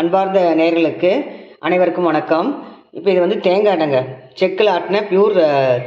அன்பார்ந்த நேர்களுக்கு அனைவருக்கும் வணக்கம். இப்போ இது வந்து தேங்காய் எண்ணெய்ங்க செக்கில் ஆட்டின பியூர்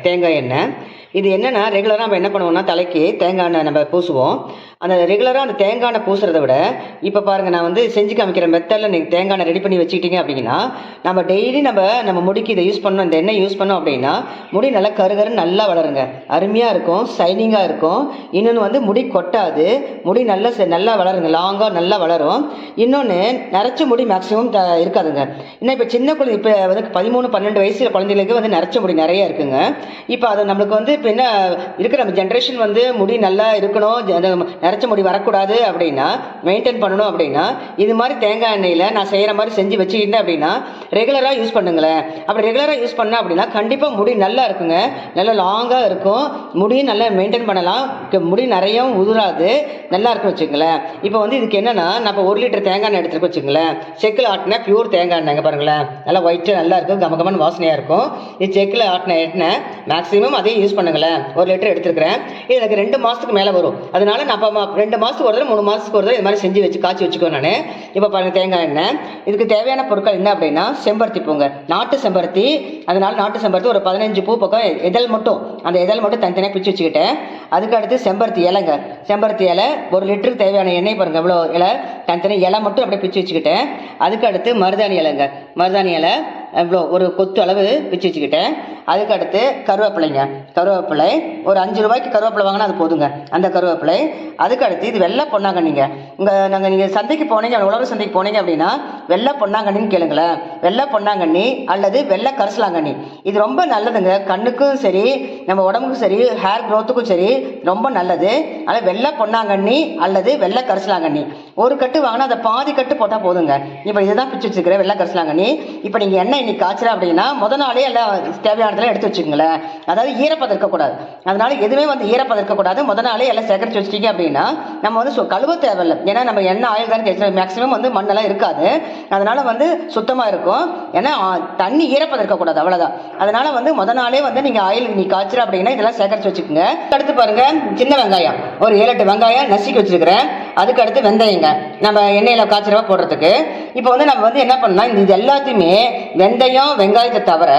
தேங்காய் எண்ணெய். இது என்னென்னா ரெகுலராக நம்ம என்ன பண்ணுவோம்னா தலைக்கு தேங்காய் எண்ணெய் நம்ம பூசுவோம். அந்த ரெகுலராக அந்த தேங்காய் எண்ணெய் பூசுறதை விட இப்போ பாருங்கள் நான் வந்து செஞ்சு காமிக்கிற மெத்தடில் நீங்கள் தேங்காய் ரெடி பண்ணி வச்சுக்கிட்டீங்க அப்படின்னா நம்ம டெய்லி நம்ம நம்ம முடிக்கு இதை யூஸ் பண்ணோம் இந்த எண்ணெய் யூஸ் பண்ணோம் அப்படின்னா முடி நல்லா கருகரு நல்லா வளருங்க. அருமையாக இருக்கும் ஷைனிங்காக இருக்கும். இன்னொன்று வந்து முடி கொட்டாது. முடி நல்லா செ- நல்லா வளருங்க. லாங்காக நல்லா வளரும். இன்னொன்று நரைச்ச முடி மேக்ஸிமம் த இருக்காதுங்க. இன்னும் இப்போ சின்ன குழந்தை இப்போ வந்து பதிமூணு பன்னெண்டு வயசில் குழந்தைங்களுக்கு வந்து நரைச்ச முடி நிறைய இருக்குங்க. இப்போ அது நம்மளுக்கு வந்து இப்போ என்ன இருக்கிற நம்ம ஜென்ரேஷன் வந்து முடி நல்லா இருக்கணும். நரைச்ச முடி வரக்கூடாது அப்படின்னா மெயின்டைன் பண்ணணும் அப்படின்னா இது மாதிரி தேங்காய் எண்ணெயில் நான் செய்கிற மாதிரி செஞ்சு வச்சுக்கிட்டேன் அப்படின்னா ரெகுலராக யூஸ் பண்ணுங்களேன். அப்படி ரெகுலராக யூஸ் பண்ணேன் அப்படின்னா கண்டிப்பாக முடி நல்லா இருக்குங்க. நல்லா லாங்காக இருக்கும். முடியும் நல்லா மெயின்டைன் பண்ணலாம். முடி நிறையவும் உதுராது. நல்லா இருக்கும் வச்சுங்களேன். இப்போ வந்து இதுக்கு என்னென்னா நம்ம ஒரு லிட்டர் தேங்காய் எண்ணெய் எடுத்துருக்கு வச்சுங்களேன். செக்கில் ஆட்டின பியூர் தேங்காய் எண்ணெய்ங்க பாருங்களேன். நல்லா ஒயிட்டு நல்லா இருக்கும் கம கமன்னு வாசனையாக இருக்கும். இது செக்கில் ஆட்டின எண்ணெய் மேக்ஸிமம் அதையும் யூஸ் பண்ணுங்களேன். ஒரு லிட்டர் எடுத்துருக்கிறேன். இது எனக்கு ரெண்டு மாதத்துக்கு மேலே வரும். அதனால நான் ரெண்டு மாதத்துக்கு ஒரு தடவை மூணு மாதத்துக்கு ஒரு தடவை இது மாதிரி செஞ்சு வச்சு காய்ச்சி வச்சுக்கோ நான். இப்போ பாருங்கள் தேங்காய் எண்ணெய். இதுக்கு தேவையான பொருட்கள் என்ன அப்படின்னா செம்பருத்தி பூங்க. நாட்டு செம்பருத்தி. அதனால் நாட்டு செம்பருத்தி ஒரு பதினஞ்சு பூ பக்கம் இதழ் மட்டும். அந்த இதழ் மட்டும் தனித்தனியாக பிச்சு வச்சுக்கிட்டேன். அதுக்கு அடுத்து செம்பருத்தி இலைங்க செம்பருத்தி இலை ஒரு லிட்டருக்கு தேவையான எண்ணெய் பாருங்கள் எவ்வளோ இலை. தனித்தனி இலை மட்டும் அப்படியே பிச்சு வச்சுக்கிட்டேன். அதுக்கு அடுத்து மருதாணி இலைங்க மருதாணி இலை இவ்வளோ ஒரு கொத்து அளவு பிச்சு வச்சுக்கிட்டேன். அதுக்கு அடுத்து கருவேப்பிலைங்க. கருவேப்பிலை ஒரு அஞ்சு ரூபாய்க்கு கருவேப்பிலை வாங்கினா அது போதுங்க அந்த கருவேப்பிலை. அதுக்கு அடுத்து இது வெள்ளை பொன்னாங்கண்ணிங்க. இங்கே நாங்கள் நீங்கள் சந்தைக்கு போனீங்க உழவு சந்தைக்கு போனீங்க அப்படின்னா வெள்ளை பொன்னாங்கண்ணின்னு கேளுங்களேன். வெள்ளை பொன்னாங்கண்ணி அல்லது வெள்ளை கரிசலாங்கண்ணி. இது ரொம்ப நல்லதுங்க. கண்ணுக்கும் சரி நம்ம உடம்புக்கும் சரி ஹேர் க்ரோத்துக்கும் சரி ரொம்ப நல்லது. அதனால் வெள்ளை பொன்னாங்கண்ணி அல்லது வெள்ளை கரிசலாங்கண்ணி. ஒரு கட்டு வாங்கினா அதை பாதி கட்டு போட்டால் போதுங்க. இப்போ இதுதான் பிச்சு வச்சுக்கிறேன் வெள்ளை கரிசலாங்கண்ணி. இப்போ நீங்கள் என்ன இன்னைக்கு காய்ச்சல அப்படின்னா முத நாளே எல்லாம் தேவையானதெல்லாம் எடுத்து வச்சுக்கோங்களேன். அதாவது ஈரப்பதம் இருக்கக்கூடாது அதனால எதுவுமே வந்து ஈரப்பதம் இருக்கக்கூடாது முத நாளே எல்லாம் சேகரித்து வச்சுட்டீங்க அப்படின்னா நம்ம வந்து சு- கழுவ தேவையில்லை. ஏன்னா நம்ம என்ன ஆயில் தான் கேட்குறோம் மேக்ஸிமம் வந்து மண்ணெல்லாம் இருக்காது. அதனால் வந்து சுத்தமாக இருக்கும். ஏன்னா தண்ணி ஈரப்பதம் இருக்கக்கூடாது அவ்வளோதான் அதனால் வந்து முத நாளே வந்து நீங்கள் ஆயில் நீ காய்ச்சற அப்படின்னா இதெல்லாம் சேகரித்து வச்சுக்கோங்க. அடுத்து பாருங்க சின்ன வெங்காயம். ஒரு ஏழு எட்டு வெங்காயம் நசுக்கி வச்சிருக்கிறேன். அதுக்கு அடுத்து வெந்தயங்க. நம்ம எண்ணெயில் காய்ச்சலவா போடுறதுக்கு. இப்போ வந்து நம்ம வந்து என்ன பண்ணலாம் இந்த இது எல்லாத்தையுமே வெந்தயம் வெங்காயத்தை தவிர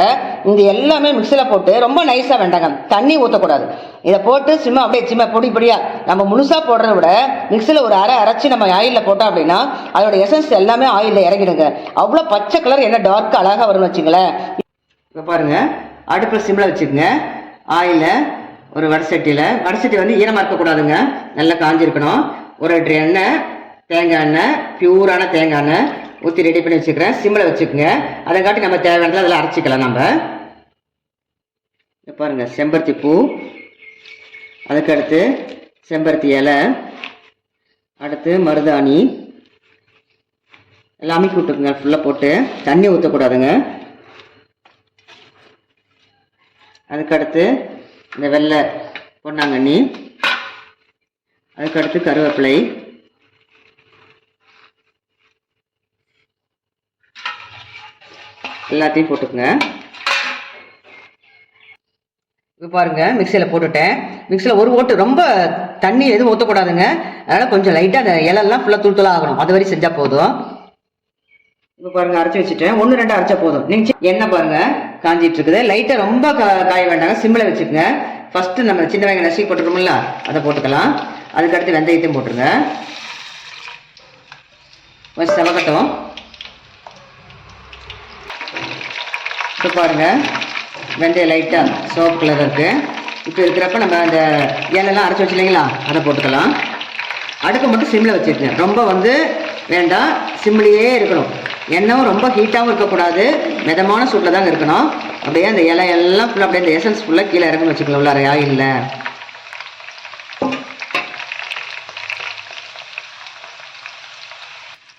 இந்த எல்லாமே மிக்சியில் போட்டு ரொம்ப நைஸாக வேண்டாங்க தண்ணி ஊற்றக்கூடாது இதை போட்டு சும்மா அப்படியே சும்மா பொடி பொடியாக நம்ம முழுசாக போடுறத விட மிக்சியில் ஒரு அரை அரைச்சி நம்ம ஆயிலில் போட்டோம் அப்படின்னா அதோட எசன்ஸ் எல்லாமே ஆயிலில் இறங்கிடுங்க. அவ்வளோ பச்சை கலர் என்ன டார்க் அழகாக வரும்னு வச்சுங்களேன். இப்போ பாருங்க. அடுப்பில் சிம்மில் வச்சுக்கோங்க. ஆயிலில் ஒரு வடசட்டியில் வடசட்டி வந்து ஈரமாக இருக்கக்கூடாதுங்க. நல்லா காஞ்சிருக்கணும். ஒரு லிட்டர் எண்ணெய் தேங்காய் எண்ணெய் பியூரான தேங்காய் எண்ணெய் ஊற்றி ரெடி பண்ணி வச்சுக்கிறேன். சிம்மில் வச்சுக்கோங்க. அதை காட்டி நம்ம தேவையானதில் அதில் அரைச்சிக்கலாம் நம்ம. இங்க பாருங்கள் செம்பருத்தி பூ. அதுக்கு அடுத்து செம்பருத்தி இலை. அடுத்து மருதாணி. எல்லாம் அமுக்கி விட்டுக்குங்க ஃபுல்லாக போட்டு தண்ணி ஊற்றக்கூடாதுங்க அதுக்கடுத்து இந்த வெள்ளை பொன்னாங்கண்ணி அதுக்கடுத்து கருவேப்பிலை. எல்லாத்தையும் போட்டுக்கோங்க. இப்போ பாருங்கள் மிக்சியில் போட்டுட்டேன். மிக்சியில் ஒரு ஓட்டு ரொம்ப தண்ணி எதுவும் ஊற்றக்கூடாதுங்க அதனால் கொஞ்சம் லைட்டாக அந்த இலெல்லாம் ஃபுல்லாக தூள் தூளாக ஆகணும். அது வரை செஞ்சால் போதும். இப்போ பாருங்க அரைச்சி வச்சுட்டேன். ஒன்று ரெண்டு அரைச்சா போதும். நீங்க எண்ணெய் பாருங்க காஞ்சிட்டு இருக்குது. லைட்டாக ரொம்ப கா- காய வேண்டாங்க. சிம்மில் வச்சுக்கோங்க. ஃபஸ்ட்டு நம்ம சின்ன வெங்காயம் நசுக்கி போட்டுருக்கோம்ல அதை போட்டுக்கலாம். அதுக்கடுத்து வெந்தயத்தையும் போட்டுருங்க. கொஞ்சம் செவக்கட்டும். இப்போ பாருங்க வெந்தயம் லைட்டாக சோப் கலர் இருக்குது இப்போ இருக்கிறப்ப நம்ம அந்த ஏலெல்லாம் அரைச்சி வச்சு இல்லைங்களா அதை போட்டுக்கலாம். அடுக்க மட்டும் சிம்மில் வச்சுருக்கேன் ரொம்ப வந்து வேண்டாம். சிம்லேயே இருக்கணும். எண்ணெயும் ரொம்ப ஹீட்டாகவும் இருக்கக்கூடாது. மிதமான சூட்டில் தாங்க இருக்கணும். அப்படியே அந்த இலை எல்லாம் ஃபுல்லாக அப்படியே அந்த எசன்ஸ் ஃபுல்லாக கீழே இறங்கணும் வச்சுக்கலாம் உள்ளார ஆயில்ல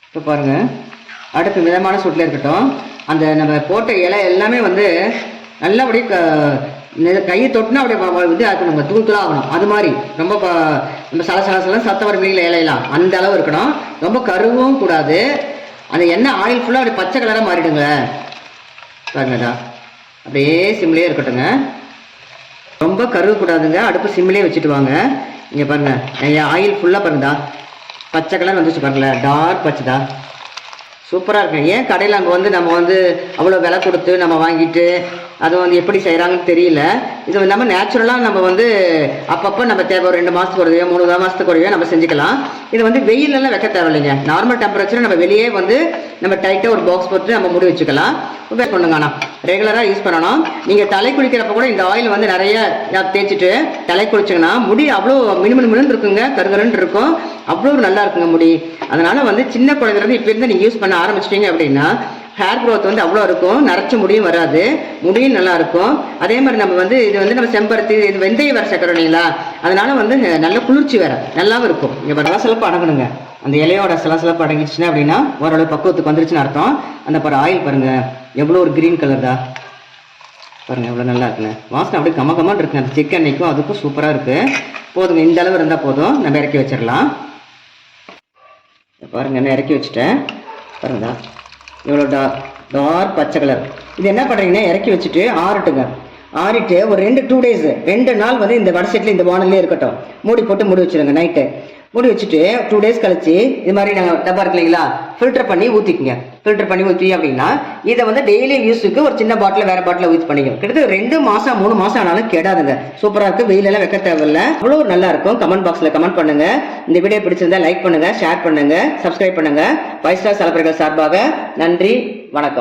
இப்போ பாருங்கள் அடுப்பு மிதமான சூட்டில் இருக்கட்டும். அந்த நம்ம போட்ட இலை எல்லாமே வந்து நல்லபடியே அப்படியே கையை தொட்டுனா அப்படியே இது ஆக்கணும். நம்ம தூள் தூளாக ஆகணும். அது மாதிரி ரொம்ப ப- நம்ம சலசலசலாம் சத்தம் சத்த வர மீனில் இலையெல்லாம். அந்த அளவு இருக்கணும். ரொம்ப கருவும் கூடாது. அந்த எண்ணெய் ஆயில் ஃபுல்லாக அப்படி பச்சை கலராக மாறிடுங்க. பாருங்கடா அப்படியே சிம்லேயே இருக்கட்டுங்க ரொம்ப கருவக்கூடாதுங்க அடுப்பு சிம்லேயே வச்சுட்டு வாங்க. இங்கே பாருங்க. என் ஆயில் ஃபுல்லாக பாருங்கடா. பச்சை கலர் வந்துச்சு பாருங்களேன் டார்க் பச்சைதா சூப்பராக இருக்குங்க. ஏன் கடையில் அங்கே வந்து நம்ம வந்து அவ்வளோ விலை கொடுத்து நம்ம வாங்கிட்டு அது வந்து எப்படி செய்கிறாங்கன்னு தெரியல. இது இல்லாமல் நேச்சுரலாக நம்ம வந்து அப்பப்போ நம்ம தேவை ஒரு ரெண்டு மாதத்துக்கு ஒரு மூணு மாதத்துக்கு ஒரு நம்ம செஞ்சுக்கலாம். இது வந்து வெயிலெல்லாம் வைக்க தேவையில்லைங்க. நார்மல் டெம்பரேச்சர் நம்ம வெளியே வந்து நம்ம டைட்டாக ஒரு பாக்ஸ் போட்டு நம்ம மூடி வச்சுக்கலாம். உபயோக பண்ணுங்க ஆனால் ரெகுலராக யூஸ் பண்ணணும். நீங்கள் தலை குளிக்கிறப்ப கூட இந்த ஆயில் வந்து நிறைய தேய்ச்சிட்டு தலை குளிச்சிங்கன்னா முடி அவ்வளோ மினுமினு மினுன்னு இருக்குங்க கருகருன்னு இருக்கும். அவ்வளோ நல்லா இருக்குங்க முடி. அதனால் வந்து சின்ன குழந்தைலேருந்து இப்போ இருந்து நீங்கள் யூஸ் பண்ண ஆரம்பிச்சிட்டிங்க அப்படின்னா ஹேர் க்ரோத் வந்து அவ்வளோ இருக்கும். நரைச்ச முடியும் வராது. முடியும் நல்லாயிருக்கும் அதே மாதிரி நம்ம வந்து இது வந்து நம்ம செம்பருத்தி இது வெந்தய வர சேர்க்குறோம் இல்லைங்களா? அதனால வந்து நல்ல குளிர்ச்சி வேறு. நல்லாவும் இருக்கும். இங்கே சிலப்பு அடங்கணுங்க. அந்த இலையோட சலசலப்பு அடங்கிடுச்சுன்னா அப்படின்னா ஓரளவு பக்குவத்துக்கு வந்துருச்சுன்னு அர்த்தம். அந்த பாரு ஆயில் பாருங்கள் எவ்வளோ ஒரு க்ரீன் கலர் தான் பாருங்கள் எவ்வளோ நல்லா இருக்குங்க வாசனை அப்படியே கம கமான் இருக்குங்க. அந்த சிக்கன் அன்னைக்கும் அதுக்கும் சூப்பராக இருக்குது போதுங்க இந்த அளவு இருந்தால் போதும். நம்ம இறக்கி வச்சிடலாம். பாருங்க நான் இறக்கி வச்சுட்டேன். பாருங்களா இவ்வளோ டா டார்க் பச்சை கலர் இது என்ன பண்ணுறீங்கன்னா இறக்கி வச்சுட்டு ஆறட்டுங்க. ஆறிட்டு ஒரு ரெண்டு டூ டேஸ் ரெண்டு நாள் வந்து இந்த வடசெட்டில் இந்த வானல்லே இருக்கட்டும். மூடி போட்டு மூடி வச்சுருங்க நைட்டு மூடி வச்சுட்டு டூ டேஸ் கழிச்சு இது மாதிரி நாங்கள் டப்பா இருக்கு இல்லைங்களா ஃபில்டர் பண்ணி ஊற்றிக்குங்க ஃபில்டர் பண்ணி ஊற்றி அப்படின்னா இதை வந்து டெய்லி யூஸுக்கு ஒரு சின்ன பாட்டில் வேற பாட்டில் யூஸ் பண்ணிக்கணும் கிட்டத்தட்ட ரெண்டு மாதம் மூணு மாதம் ஆனாலும் கெடாதுங்க. சூப்பராக இருக்கு. வெயிலெல்லாம் வைக்க தேவையில்ல. அவ்வளோ நல்லா இருக்கும். கமெண்ட் பாக்ஸில் கமெண்ட் பண்ணுங்க. இந்த வீடியோ பிடிச்சிருந்தா லைக் பண்ணுங்க ஷேர் பண்ணுங்க சப்ஸ்கிரைப் பண்ணுங்க. ஃபைவ் ஸ்டார் சார்பாக நன்றி வணக்கம்.